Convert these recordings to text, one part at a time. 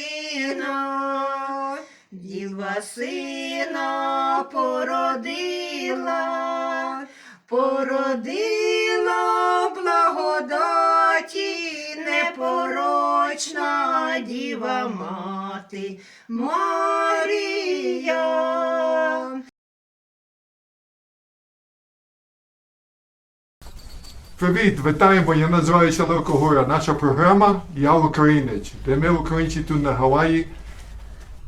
Новина, діва сина породила, породила благодаті непорочна діва мати Марія. Привіт, вітаємо. Я називаюся Левко Гора. Наша програма Я Українець, де ми українці тут на Гаваї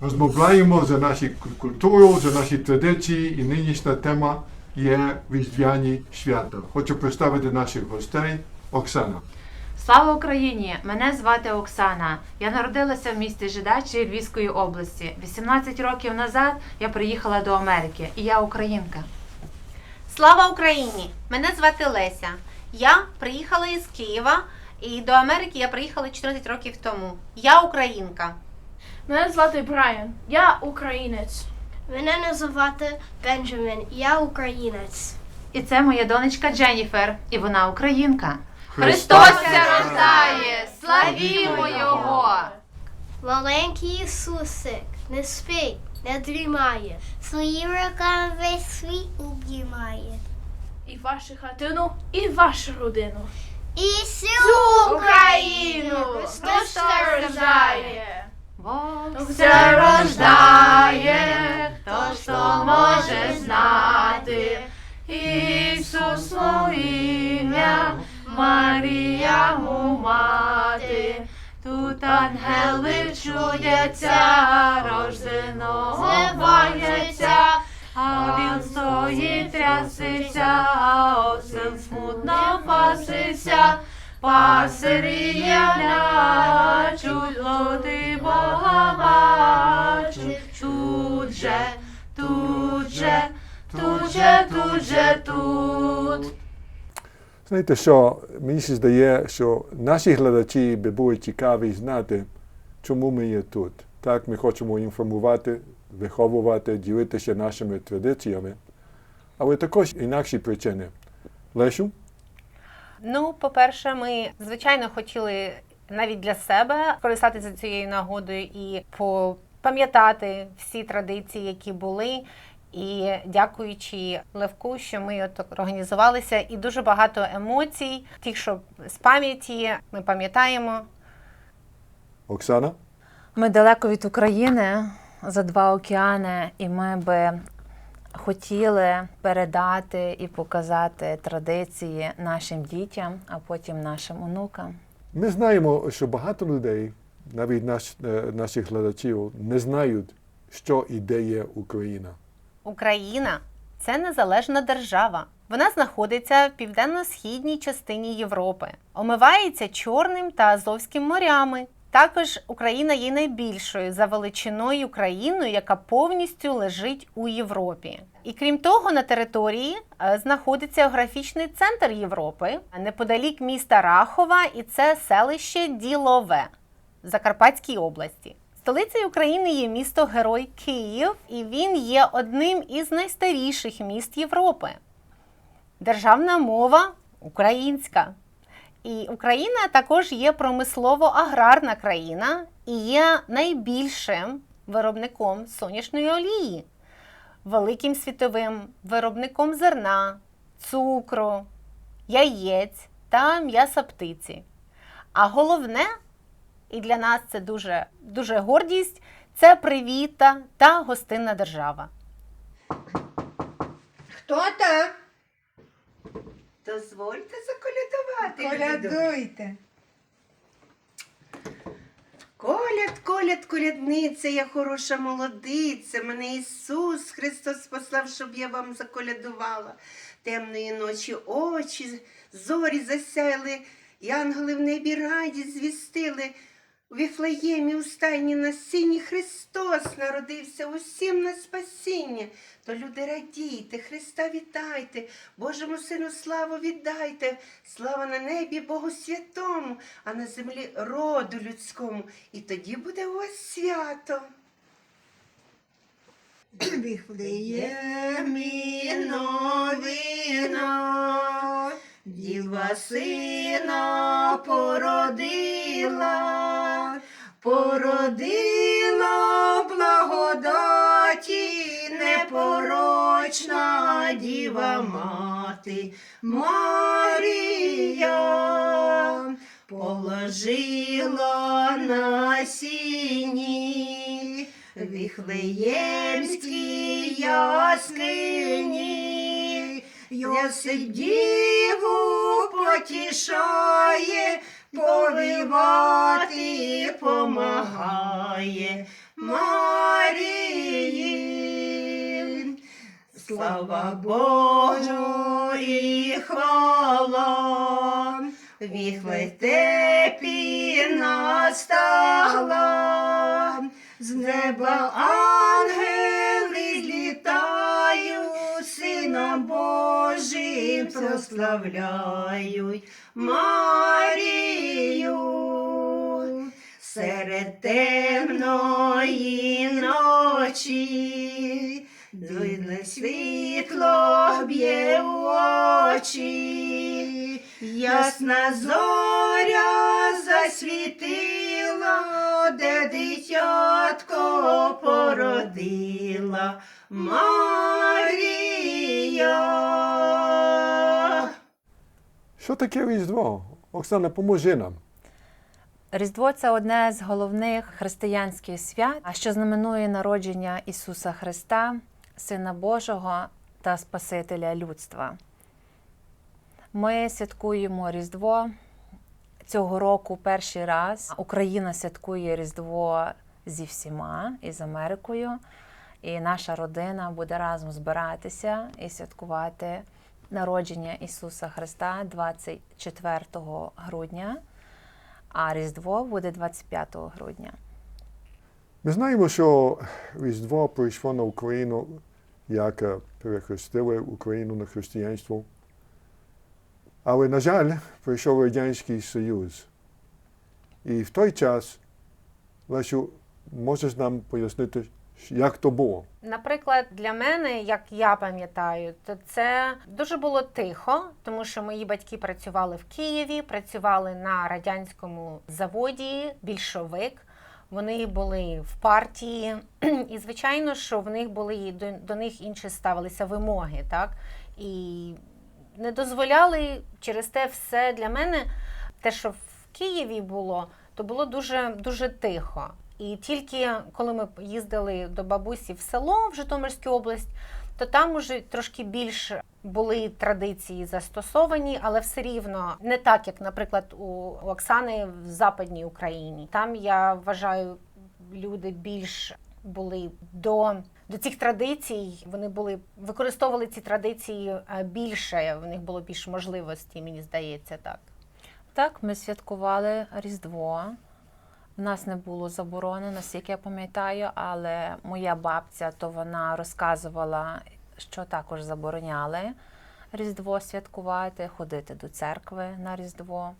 розмовляємо за нашу культуру, за наші традиції і нинішня тема є Різдвяні свята. Хочу представити наших гостей Оксана. Слава Україні! Мене звати Оксана. Я народилася в місті Жидачі Львівської області. 18 років назад я приїхала до Америки, і я українка. Слава Україні! Мене звати Леся. Я приїхала із Києва і до Америки я приїхала 14 років тому. Я українка. Мене звати Брайан. Я українець. Мене звати Бенджамін. Я українець. І це моя донечка Дженніфер, і вона українка. Христос ся рождає! Славімо Його! Маленький Ісусик, не спить, не дрімає. Своїми руками весь світ обіймає. І вашу хатину, і вашу родину. І всю Україну! Христос рождає! Бог ся рождає, то може знати? Ісусу ім'я, Марія му мати. Тут ангели чудяться, рожденого бояться, а він стоїть трясеться, а осел смутно паситься. Пасирі являчуть, лоти Бога бачуть, тут же, тут же, тут же, тут же, тут. Знаєте, що мені ще здає, що наші глядачі би були цікаві знати, чому ми є тут. Так, ми хочемо інформувати, виховувати, ділитися нашими традиціями, але також інакші причини. Лешу? Ну, по-перше, ми звичайно хотіли навіть для себе користатися цією нагодою і пам'ятати всі традиції, які були. І дякуючи Левку, що ми от організувалися, і дуже багато емоцій, тих, що з пам'яті ми пам'ятаємо. Оксана? Ми далеко від України за два океани, і ми би хотіли передати і показати традиції нашим дітям, а потім нашим онукам. Ми знаємо, що багато людей, навіть наш, е, наших глядачів, не знають, що і де є Україна. Україна це незалежна держава. Вона знаходиться в південно-східній частині Європи, омивається Чорним та Азовським морями. Також Україна є найбільшою за величиною країною, яка повністю лежить у Європі. І крім того, на території е, знаходиться географічний центр Європи неподалік міста Рахова, і це селище Ділове Закарпатській області. Столицею України є місто Герой Київ, і він є одним із найстаріших міст Європи. Державна мова українська. І Україна також є промислово-аграрна країна і є найбільшим виробником сонячної олії, великим світовим виробником зерна, цукру, яєць та м'яса птиці. А головне, і для нас це дуже, дуже гордість, це привіта та гостинна держава. Хто там? Дозвольте заколядувати. Колядуйте. Коляд, коляд, колядниця, я хороша молодиця. Мене Ісус Христос послав, щоб я вам заколядувала. Темної ночі очі, зорі засяяли, і ангели в небі раді звістили. У Віфлеємі у стайні на сіні Христос народився усім на спасіння. То люди радійте, Христа вітайте, Божому Сину славу віддайте, слава на небі Богу святому, а на землі роду людському. І тоді буде у вас свято. Віфлеємі новина, Діва сина породила, породила благодаті непорочна діва мати Марія положила на сіні віхлеємській яскині. Йосип діву потішає, повивати помагає Марії. Слава Богу і хвала, віхлетепі настала, з неба Сина Божий прославляють Марію. Серед темної ночі Дивне світло б'є в очі, ясна зоря засвітила, де дитятко породила Марія. Що таке Різдво? Оксана, поможи нам. Різдво це одне з головних християнських свят, а що знаменує народження Ісуса Христа, Сина Божого та Спасителя людства. Ми святкуємо Різдво цього року перший раз. Україна святкує Різдво зі всіма і з Америкою. І наша родина буде разом збиратися і святкувати народження Ісуса Христа 24 грудня а Різдво буде 25 грудня. Ми знаємо, що Різдво прийшло на Україну, як е, перехрестили Україну на християнство. Але, на жаль, прийшов Радянський Союз. І в той час, Лесю, можеш нам пояснити, як то було? Наприклад, для мене, як я пам'ятаю, то це дуже було тихо, тому що мої батьки працювали в Києві, працювали на радянському заводі більшовик. Вони були в партії, і звичайно, що в них були до, до них інші ставилися вимоги, так і не дозволяли через те все для мене, те, що в Києві було, то було дуже дуже тихо. І тільки коли ми їздили до бабусі в село в Житомирську область, то там уже трошки більш були традиції застосовані, але все рівно не так, як, наприклад, у Оксани в Западній Україні. Там я вважаю, люди більш були до, до цих традицій. Вони були використовували ці традиції е, більше. В них було більше можливостей, мені здається, так. Так, ми святкували Різдво. У нас не було заборони, наскільки я пам'ятаю, але моя бабця то вона розказувала, що також забороняли Різдво святкувати, ходити до церкви на Різдво.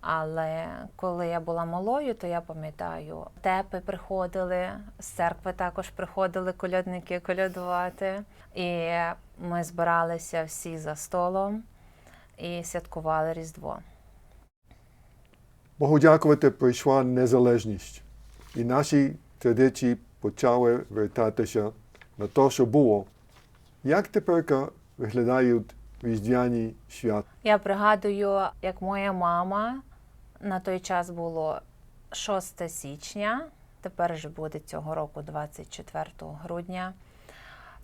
Але коли я була малою, то я пам'ятаю, тепи приходили, з церкви також приходили колядники колядувати. І ми збиралися всі за столом і святкували Різдво. Богу дякувати, прийшла незалежність. І наші традиції почали вертатися на те, що було. Як тепер виглядають різдвяні свята? Я пригадую, як моя мама на той час було 6 січня, тепер же буде цього року, 24 грудня.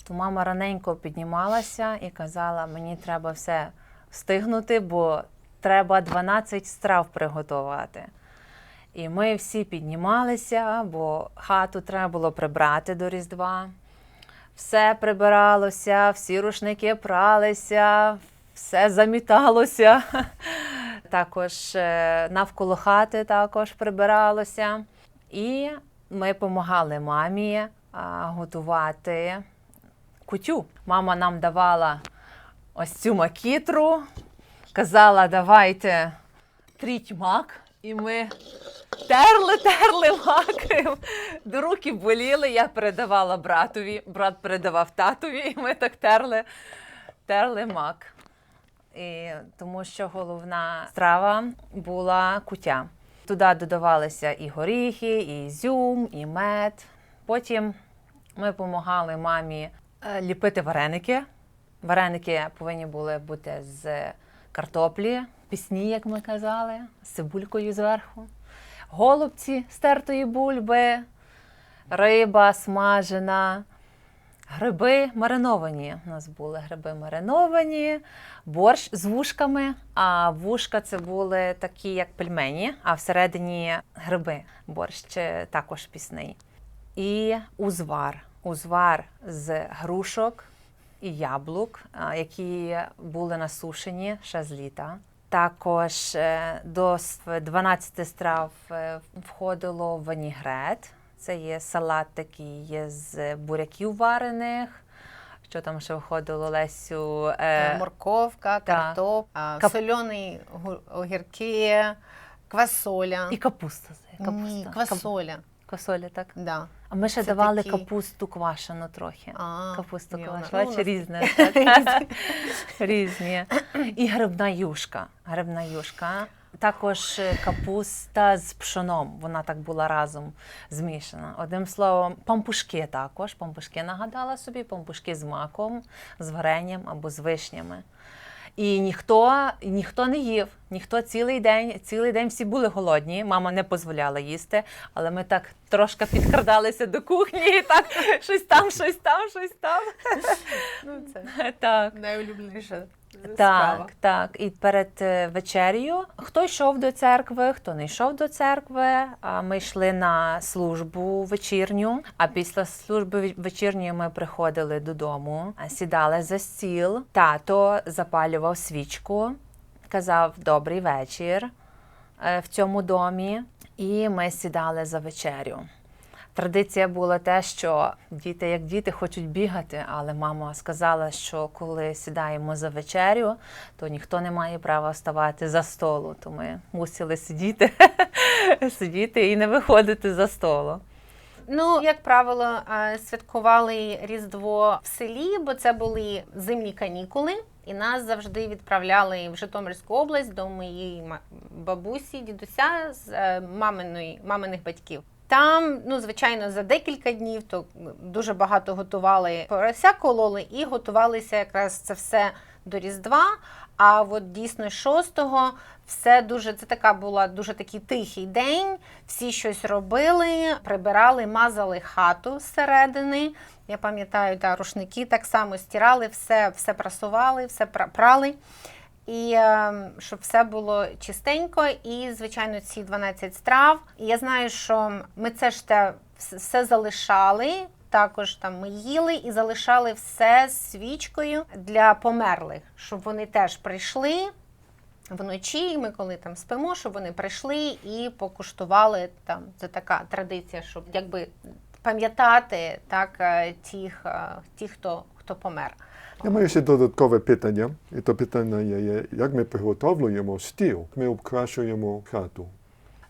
То мама раненько піднімалася і казала: мені треба все встигнути, бо треба 12 страв приготувати. І ми всі піднімалися, бо хату треба було прибрати до Різдва. Все прибиралося, всі рушники пралися, все заміталося. Також е, навколо хати також прибиралося. І ми допомагали мамі готувати кутю. Мама нам давала ось цю макітру, казала, давайте тріть мак. І ми терли, терли мак. Руки боліли. Я передавала братові, брат передавав татові, і ми так терли, терли мак. і тому що головна страва була куття. Туди додавалися і горіхи, і ізюм, і мед. Потім ми допомагали мамі е, ліпити вареники. Вареники повинні були бути з картоплі, пісні, як ми казали, з цибулькою зверху. Голубці з тертої бульби, риба смажена, гриби мариновані. У нас були гриби мариновані, борщ з вушками. А вушка це були такі, як пельмені, а всередині гриби. Борщ також пісний. І узвар. Узвар з грушок і яблук, які були насушені ще з літа. Також е, до 12 страв е, входило винігрет. Це є салат такий з буряків варених. Що там ще входило Лесю? Е, Морковка, картоп, Кап- сольоні огірки, квасоля. і капуста. Капуста. Ні, квасоля. Квасоля, так? Да. А ми ще Це давали такі- капусту квашену трохи. А, Капусту квашену. ну, різне. так? Різні. І грибна юшка. Грибна юшка. Також е, капуста з пшоном. Вона так була разом змішана. Одним словом, пампушки також. Пампушки нагадала собі, пампушки з маком, з варенням або з вишнями. І ніхто, ніхто не їв, ніхто цілий день, цілий день всі були голодні. Мама не дозволяла їсти, але ми так трошки підкрадалися до кухні і так щось там, щось там, щось там. Ну, це Так. найулюбленіша справа. Так, так. І перед е, вечерею хто йшов до церкви, хто не йшов до церкви. А ми йшли на службу вечірню. А після служби ве- вечірньої ми приходили додому, сідали за стіл. Тато запалював свічку, казав добрий вечір е, в цьому домі, і ми сідали за вечерю. Традиція була те, що діти, як діти, хочуть бігати, але мама сказала, що коли сідаємо за вечерю, то ніхто не має права вставати за столу. То ми мусили сидіти, сидіти і не виходити за столу. Ну, як правило, е, святкували Різдво в селі, бо це були зимні канікули, і нас завжди відправляли в Житомирську область до моєї бабусі, дідуся з е, маминої, маминих батьків. Там, ну, звичайно, за декілька днів то дуже багато готували порося кололи і готувалися якраз це все до Різдва. А от дійсно 6-го все дуже це така була дуже такий тихий день. Всі щось робили, прибирали, мазали хату зсередини. Я пам'ятаю, та рушники так само стирали, все, все прасували, все пра- прали. І е, щоб все було чистенько, і звичайно, ці 12 страв. Я знаю, що ми це ж те все залишали. Також там ми їли і залишали все з свічкою для померлих, щоб вони теж прийшли вночі. Ми коли там спимо, щоб вони прийшли і покуштували там. Це така традиція, щоб якби пам'ятати так е, тих, е, тих, хто, хто помер. Я маю ще додаткове питання. І то питання є, як ми приготовлюємо стіл, ми обкрашуємо хату.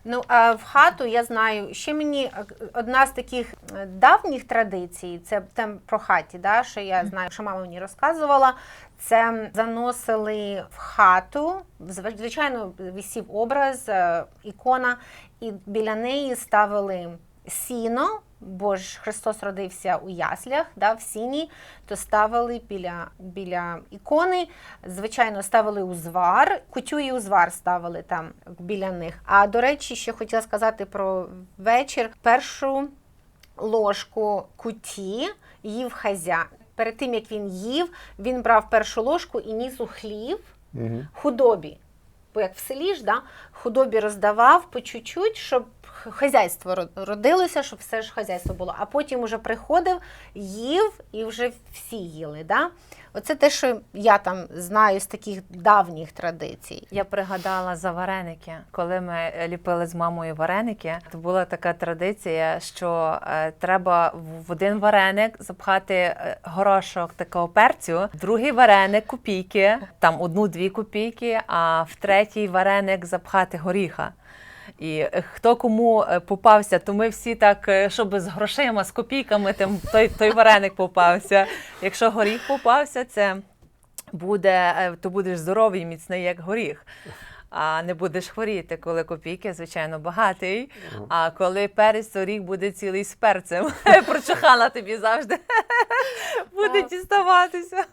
Ну, а в хату я знаю, ще мені е, одна з таких е, давніх традицій, це тем про хаті, да, що я знаю, що мама мені розказувала. Це заносили в хату, звичайно, висів образ, е, ікона, і біля неї ставили сіно, бо ж Христос родився у яслях, да, в сіні, то ставили біля, біля ікони, звичайно, ставили узвар, кутю і узвар ставили там біля них. А до речі, ще хотіла сказати про вечір. Першу ложку куті їв хазяїн. Перед тим як він їв, він брав першу ложку і ніс у хлів Угу. худобі. Бо як в селі ж, да, худобі роздавав по чуть-чуть, щоб хазяйство родилося, щоб все ж хазяйство було. А потім уже приходив, їв і вже всі їли. Да? Оце те, що я там знаю з таких давніх традицій. Я пригадала за вареники. Коли ми е, ліпили з мамою вареники, то була така традиція, що е, треба в один вареник запхати е, горошок такого перцю, в другий вареник копійки, там одну-дві копійки, а в третій вареник запхати горіха. І е, хто кому е, попався, то ми всі так, е, щоб з грошима, з копійками, тим той, той вареник попався. Якщо горіх попався, це буде, то будеш здоровий і міцний, як горіх. А не будеш хворіти, коли копійки, звичайно, багатий. А коли перець, то рік буде цілий з перцем. Прочухана тобі завжди буде діставатися.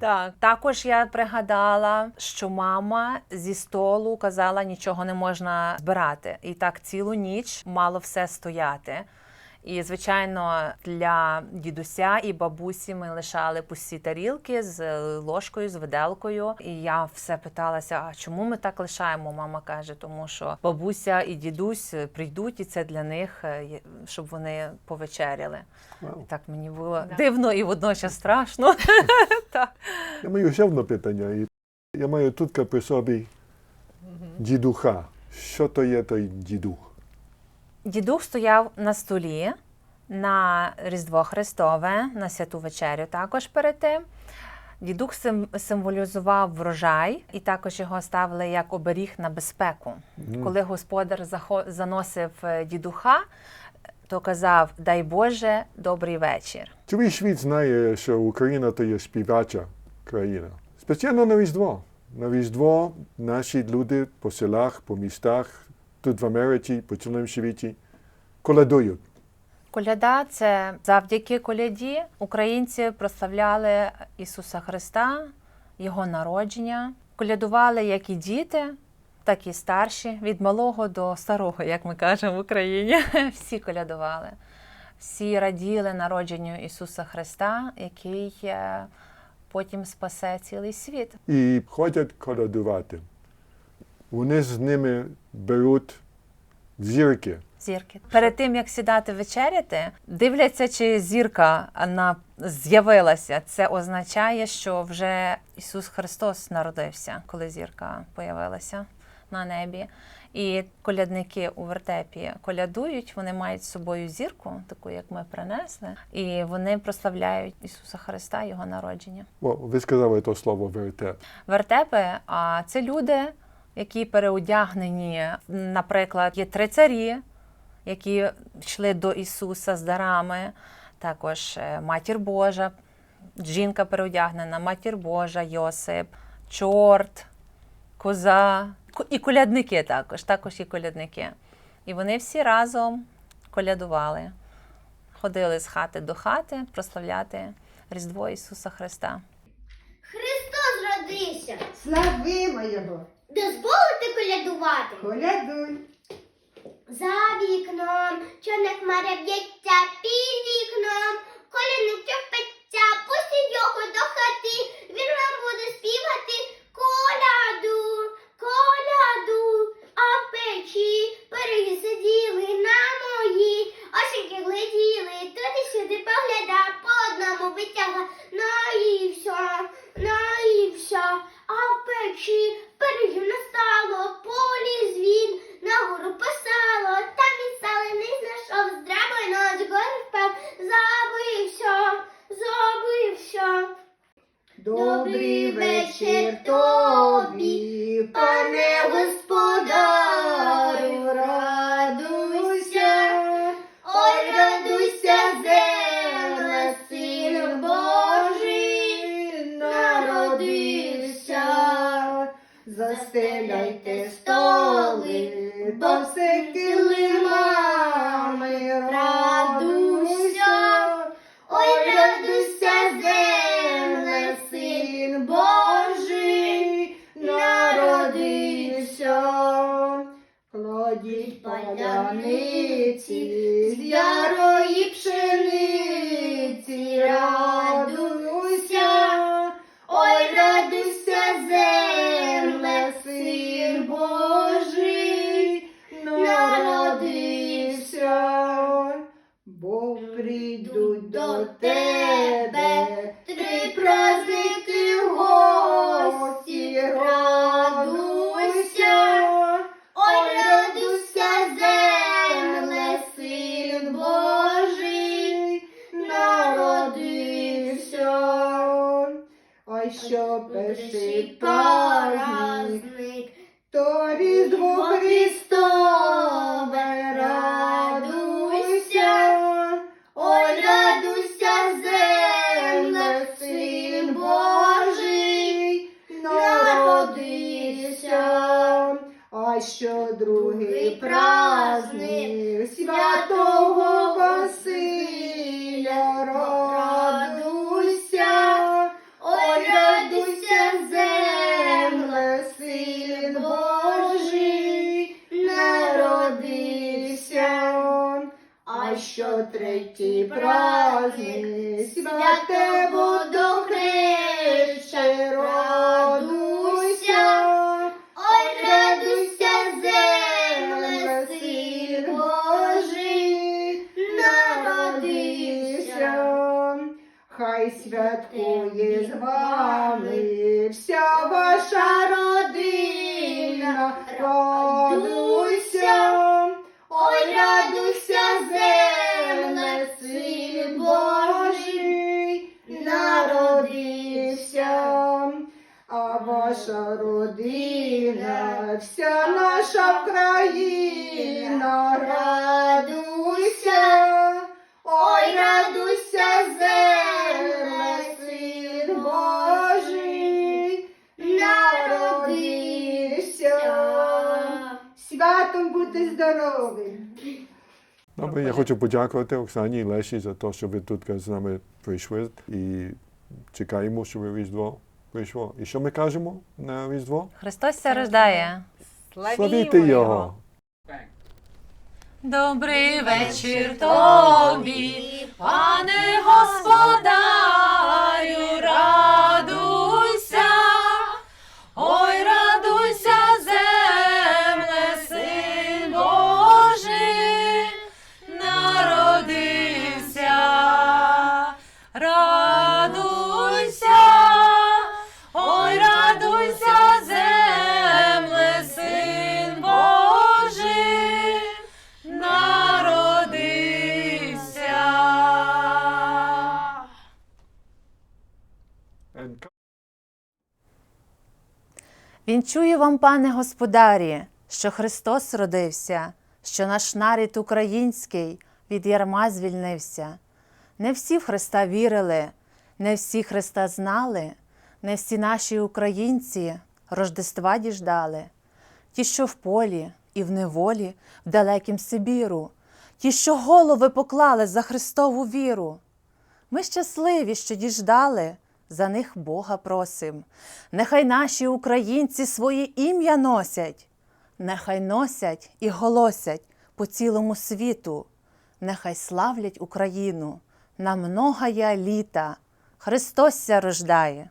Так, також я пригадала, що мама зі столу казала, нічого не можна збирати. І так цілу ніч мало все стояти. І, звичайно, для дідуся і бабусі ми лишали пусті тарілки з ложкою, з виделкою. І я все питалася: а чому ми так лишаємо? Мама каже, тому що бабуся і дідусь прийдуть, і це для них, е, щоб вони повечеряли. І так мені було дивно і водночас страшно. Я маю ще одне питання. Я маю тут при собі дідуха. Що то є той дідух? Дідух стояв на столі на Різдво Христове, на святу вечерю також перед тим. Дідух сим- символізував врожай, і також його ставили як оберіг на безпеку. Коли господар заносив е, дідуха, то казав: Дай Боже, добрий вечір. Цілий світ знає, що Україна то є співача країна. Спеціально на Різдво. На Різдво наші люди по селах, по містах, тут в Америці, по цілому світі колядують. Коляда це завдяки коляді українці прославляли Ісуса Христа, Його народження. Колядували як і діти, так і старші, від малого до старого, як ми кажемо в Україні. Всі колядували. Всі раділи народженню Ісуса Христа, який е, потім спасе цілий світ. і ходять колядувати. Вони з ними беруть зірки. Зірки. Перед тим як сідати вечеряти, дивляться, чи зірка на з'явилася. Це означає, що вже Ісус Христос народився, коли зірка появилася на небі. І колядники у вертепі колядують, вони мають з собою зірку, таку як ми принесли, і вони прославляють Ісуса Христа, Його народження. О, ви сказали то слово вертеп. Вертепи, а це люди, які переодягнені. Наприклад, є три царі, які йшли до Ісуса з дарами. Також е, матір Божа, жінка переодягнена, матір Божа, Йосип, чорт, коза, і колядники також, також і колядники. І вони всі разом колядували, ходили з хати до хати прославляти Різдво Ісуса Христа. Христос родився. Славимо його, Дозволите колядувати? колядуй. За вікном чорна хмаря б'ється під вікном, колядник петься, пустіть його до хати, він вам буде співати коляду, коляду, а в печі пересиділи на до всіх килимами, радуйся, ой, радуйся, земле, син Божий, народився. Кладіть поляниці з ярої Ой, що третій праздник, святе а ваша родина, вся наша країна, радуйся. Ой, радуйся, земле, син Божий, народився. Святом бути здоровим. Добре, я хочу подякувати Оксані і Леші за те, що ви тут з нами прийшли і чекаємо, що ви Різдво прийшло. І що ми кажемо на Різдво? Христос ся рождає. Славіти Його! Добрий вечір тобі, пане господарю, Вінчую вам, пане господарі, що Христос родився, що наш нарід український від ярма звільнився. Не всі в Христа вірили, не всі Христа знали, не всі наші українці Рождества діждали. Ті, що в полі і в неволі, в далекім Сибіру, ті, що голови поклали за Христову віру. Ми щасливі, що діждали, за них Бога просим. Нехай наші українці своє ім'я носять, нехай носять і голосять по цілому світу, нехай славлять Україну на многая літа. Христос ся рождає.